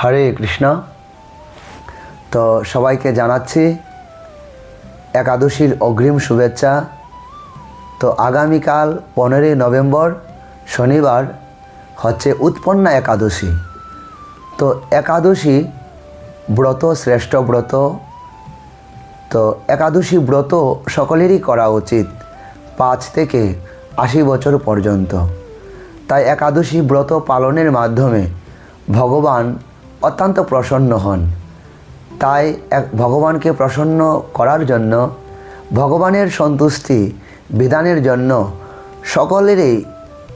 হরে কৃষ্ণ। তো সবাইকে জানাচ্ছি একাদশীর অগ্রিম শুভেচ্ছা। তো আগামীকাল পনেরোই নভেম্বর শনিবার হচ্ছে উৎপন্না একাদশী। তো একাদশী ব্রত, শ্রেষ্ঠ ব্রত। তো একাদশী ব্রত সকলেরই করা উচিত পাঁচ থেকে আশি বছর পর্যন্ত। তাই একাদশী ব্রত পালনের মাধ্যমে ভগবান অত্যন্ত প্রসন্ন হন। তাই এক ভগবানকে প্রসন্ন করার জন্য, ভগবানের সন্তুষ্টি বিধানের জন্য সকলেরই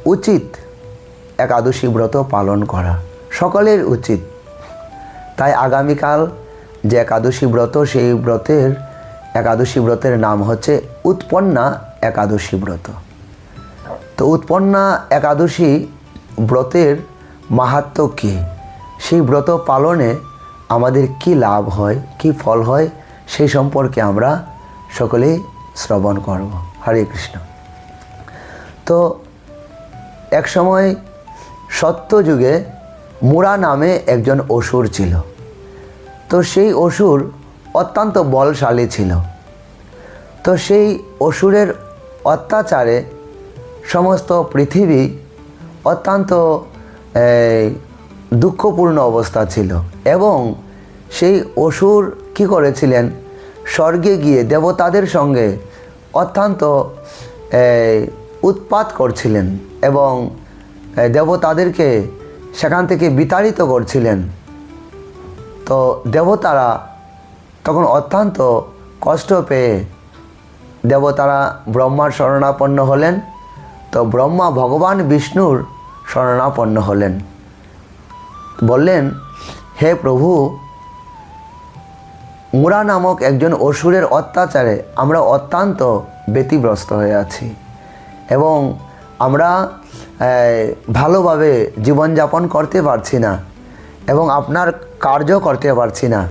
উচিত একাদশী ব্রত পালন করা। সকলের উচিত। তাই আগামীকাল যে একাদশী ব্রত, সেই ব্রতের, একাদশী ব্রতের নাম হচ্ছে উৎপন্না একাদশী ব্রত। তো উৎপন্না একাদশী ব্রতের মাহাত্ম কী? সেই ব্রত পালনে আমাদের কি লাভ হয়, কি ফল হয়, সেই সম্পর্কে আমরা সকলেই শ্রবণ করব। হরে কৃষ্ণ। তো এক সময় সত্যযুগে মুরা নামে একজন অসুর ছিল। তো সেই অসুর অত্যন্ত বলশালী ছিল। তো সেই অসুরের অত্যাচারে সমস্ত পৃথিবী অত্যন্ত দুঃখপূর্ণ অবস্থা ছিল এবং সেই অসুর কি করেছিলেন? স্বর্গে গিয়ে দেবতাদের সঙ্গে অত্যন্ত উৎপাত করছিলেন এবং দেবতাদেরকে সেখান থেকে বিতাড়িত করছিলেন। তো দেবতারা তখন অত্যন্ত কষ্ট পেয়ে দেবতারা ব্রহ্মার শরণাপন্ন হলেন। তো ব্রহ্মা ভগবান বিষ্ণুর শরণাপন্ন হলেন। বললেন, হে প্রভু, মুরা নামক একজন অসুরের অত্যাচারে আমরা অত্যন্ত ব্যতিগ্রস্ত হয়ে আছি এবং আমরা ভালোভাবে জীবনযাপন করতে পারছি না এবং আপনার কার্য করতে পারছি না।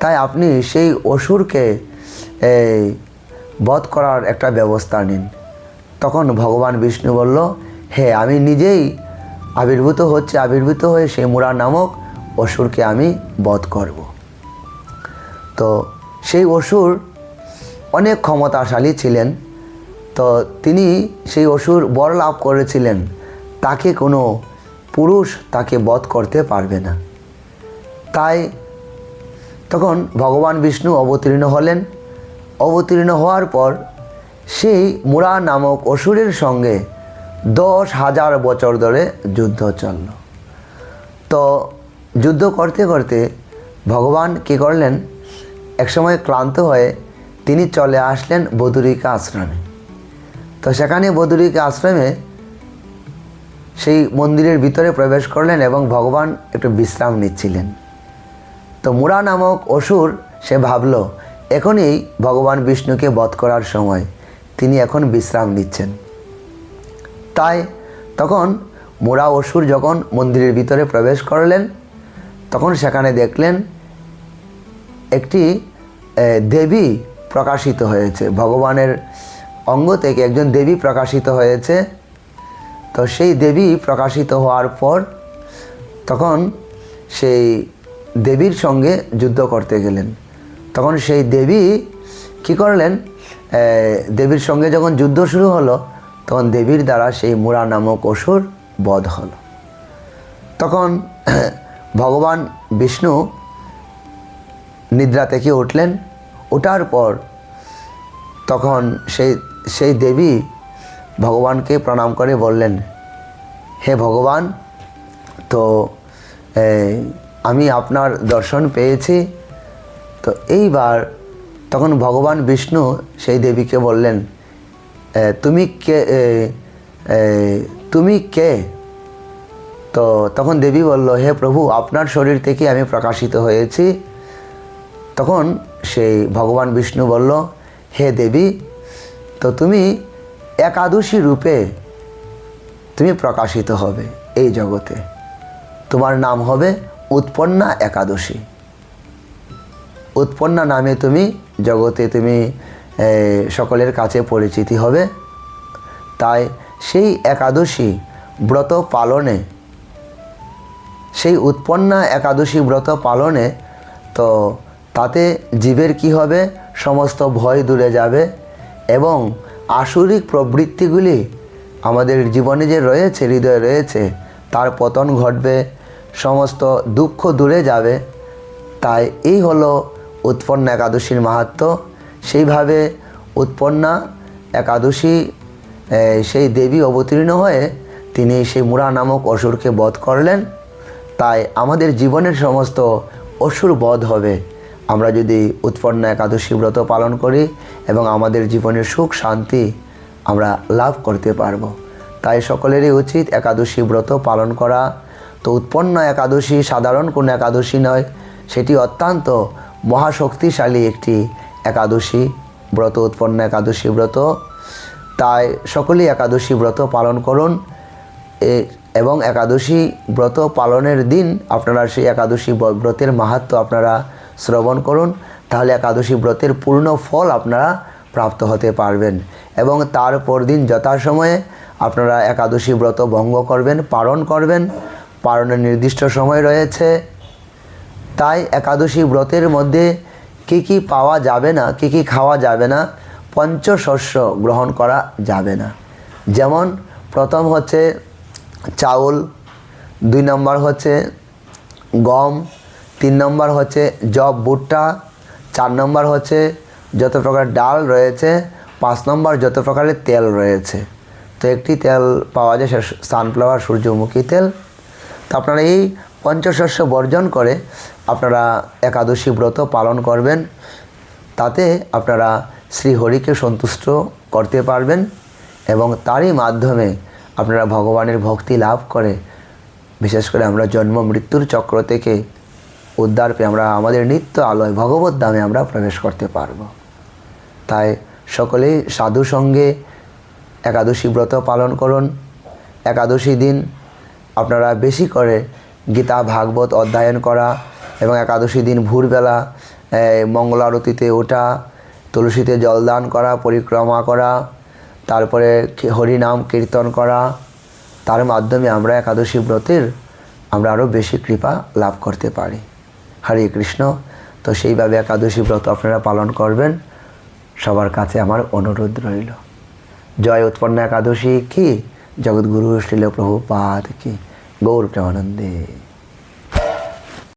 তাই আপনি সেই অসুরকে বধ করার একটা ব্যবস্থা নিন। তখন ভগবান বিষ্ণু বলল, হে, আমি নিজেই আবির্ভূত হচ্ছে, আবির্ভূত হয়ে সেই মুরা নামক অসুরকে আমি বধ করব। তো সেই অসুর অনেক ক্ষমতাশালী ছিলেন। তো তিনি সেই অসুর বর লাভ করেছিলেন। তাকে কোনো পুরুষ তাকে বধ করতে পারবে না। তাই তখন ভগবান বিষ্ণু অবতীর্ণ হলেন। অবতীর্ণ হওয়ার পর সেই মুরা নামক অসুরের সঙ্গে দশ হাজার বছর ধরে যুদ্ধ চলল। তো যুদ্ধ করতে করতে ভগবান কী করলেন? একসময় ক্লান্ত হয়ে তিনি চলে আসলেন বদুরিকা আশ্রমে। তো সেখানে বদুরিকা আশ্রমে সেই মন্দিরের ভিতরে প্রবেশ করলেন এবং ভগবান একটু বিশ্রাম নিচ্ছিলেন। তো মুরা নামক অসুর সে ভাবল, এখনই ভগবান বিষ্ণুকে বধ করার সময়। তিনি এখন বিশ্রাম নিচ্ছেন। তাই তখন মোরা অসুর যখন মন্দিরের ভিতরে প্রবেশ করলেন, তখন সেখানে দেখলেন একটি দেবী প্রকাশিত হয়েছে। ভগবানের অঙ্গ থেকে একজন দেবী প্রকাশিত হয়েছে। তো সেই দেবী প্রকাশিত হওয়ার পর তখন সেই দেবীর সঙ্গে যুদ্ধ করতে গেলেন। তখন সেই দেবী কি করলেন? দেবীর সঙ্গে যখন যুদ্ধ শুরু হলো তখন দেবীর দ্বারা সেই মুরা নামক অসুর বধ হলো। তখন ভগবান বিষ্ণু নিদ্রা থেকে উঠলেন। ওঠার পর তখন সেই সেই দেবী ভগবানকে প্রণাম করে বললেন হে ভগবান তো আমি আপনার দর্শন পেয়েছি। তো এইবার তখন ভগবান বিষ্ণু সেই দেবীকে বললেন "এ, তুমি কে তুমি কে? তো তখন দেবী বলল, হে প্রভু, আপনার শরীর থেকে আমি প্রকাশিত হয়েছি। তখন সেই ভগবান বিষ্ণু বলল, হে দেবী, তো তুমি একাদশী রূপে তুমি প্রকাশিত হবে এই জগতে। তোমার নাম হবে উৎপন্না একাদশী। উৎপন্না নামে তুমি জগতে তুমি সকলের কাছে পরিচিতি হবে। তাই সেই একাদশী ব্রত পালনে, সেই উৎপন্না একাদশী ব্রত পালনে তো তাতে জীবের কি হবে? সমস্ত ভয় দূরে যাবে এবং আসুরিক প্রবৃত্তিগুলি আমাদের জীবনে যে রয়েছে, হৃদয়ে রয়েছে, তার পতন ঘটবে, সমস্ত দুঃখ দূরে যাবে। তাই এই হলো উৎপন্ন একাদশীর মাহাত্ম। সেইভাবে উৎপন্না একাদশী সেই দেবী অবতীর্ণ হয়ে তিনি সেই মুরা নামক অসুরকে বধ করলেন। তাই আমাদের জীবনের সমস্ত অসুর বধ হবে। আমরা যদি উৎপন্ন একাদশী ব্রত পালন করি এবং আমাদের জীবনের সুখ, শান্তি আমরা লাভ করতে পারব। তাই সকলেরই উচিত একাদশী ব্রত পালন করা। তো উৎপন্ন একাদশী সাধারণ কোনো একাদশী নয়, সেটি অত্যন্ত মহাশক্তিশালী একটি একাদশী ব্রত, উৎপন্ন একাদশী ব্রত। তাই সকলেই একাদশী ব্রত পালন করুন। এবং একাদশী ব্রত পালনের দিন আপনারা সেই একাদশী ব্রতের মাহাত্ম আপনারা শ্রবণ করুন। তাহলে একাদশী ব্রতের পূর্ণ ফল আপনারা প্রাপ্ত হতে পারবেন। এবং তারপর দিন যথাসময়ে আপনারা একাদশী ব্রত ভঙ্গ করবেন, পালন করবেন। পালনের নির্দিষ্ট সময় রয়েছে। তাই একাদশী ব্রতের মধ্যে কি কি পাওয়া যাবে না, কি কি খাওয়া যাবে না, পঞ্চশস্য গ্রহণ করা যাবে না। যেমন, প্রথম হচ্ছে চাউল, দুই নম্বর হচ্ছে গম, তিন নম্বর হচ্ছে জব ভুট্টা, চার নম্বর হচ্ছে যত প্রকার ডাল রয়েছে, পাঁচ নম্বর যত প্রকারের তেল রয়েছে। তো একটি তেল পাওয়া যায় সানফ্লাওয়ার, সূর্যমুখী তেল। তো আপনারা এই পঞ্চশস্য বর্জন করে আপনারা একাদশী ব্রত পালন করবেন। তাতে আপনারা শ্রীহরিকে সন্তুষ্ট করতে পারবেন এবং তারই মাধ্যমে আপনারা ভগবানের ভক্তি লাভ করে, বিশেষ করে আমরা জন্ম মৃত্যুর চক্র থেকে উদ্ধার পেয়ে আমরা আমাদের নিত্য আলোয় ভগবত দামে আমরা প্রবেশ করতে পারব। তাই সকলেই সাধু সঙ্গে একাদশী ব্রত পালন করুন। একাদশী দিন আপনারা বেশি করে গীতা, ভাগবত অধ্যয়ন করা এবং একাদশী দিন ভোরবেলা মঙ্গল আরতিতে ওঠা, তুলসীতে জলদান করা, পরিক্রমা করা, তারপরে হরিনাম কীর্তন করা, তার মাধ্যমে আমরা একাদশী ব্রতের আমরা আরও বেশি কৃপা লাভ করতে পারি। হরে কৃষ্ণ। তো সেইভাবে একাদশী ব্রত আপনারা পালন করবেন। সবার কাছে আমার অনুরোধ রইল। জয় উৎপন্ন একাদশী কি? জগৎগুরু শ্রীল প্রভুপাদ কি। 너어렵지 않은데